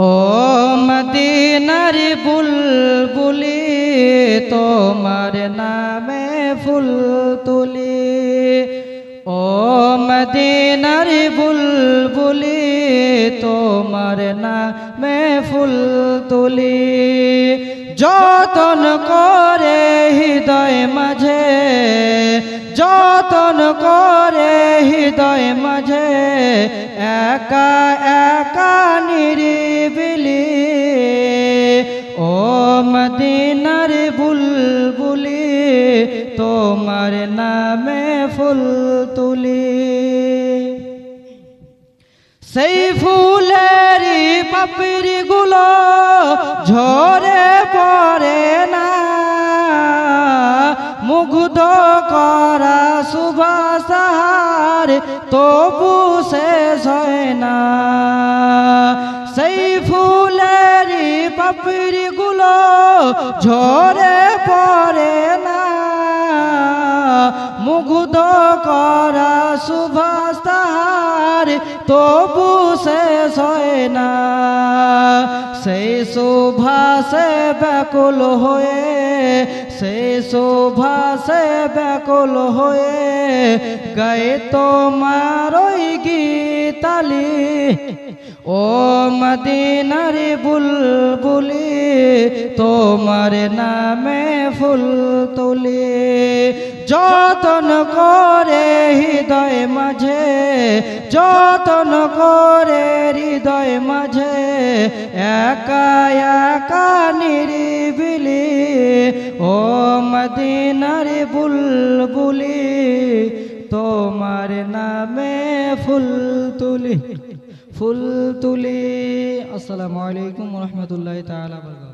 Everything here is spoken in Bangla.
ও মদিনার বুলবুলি, তোমার নামে ফুল তুলি। ও মদিনার বুলবুলি, তোমার নামে ফুল তুলি। যতন করে হৃদয় মাঝে যতন করে হৃদয় মাঝে, একা একা নিরিবিলি। ও মদিনার বুলবুলি, তোমার নামে ফুল তুলি। সেই ফুলেরই পাপড়ি গুলো মুগ্ধ করা সুভাষার, তবু শেষ হয় না। সেই ফুলেরই পাপড়ি গুলো ঝরে পড়ে না। মুগ্ধ করা সুভাষ তাহার তবু শেষ হয় না। সেই সুভাষে ব্যাকুল হয়ে সেই সুভাষে ব্যাকুল হয়ে, গায়ে তোমার ওই গীতালি, ও মদিনারি বুলবুলি, তোমার নামে ফুল তুলি, যতন করে হৃদয় মাঝে, যতন করে হৃদয় মাঝে, একা একা নিরিবিলি, ও মদিনার বুলবুলি, তোমার নামে ফুল তুলি ফুল তুলি। আসসালামু আলাইকুম রহমতুল্লাহ বারাকাতুহু।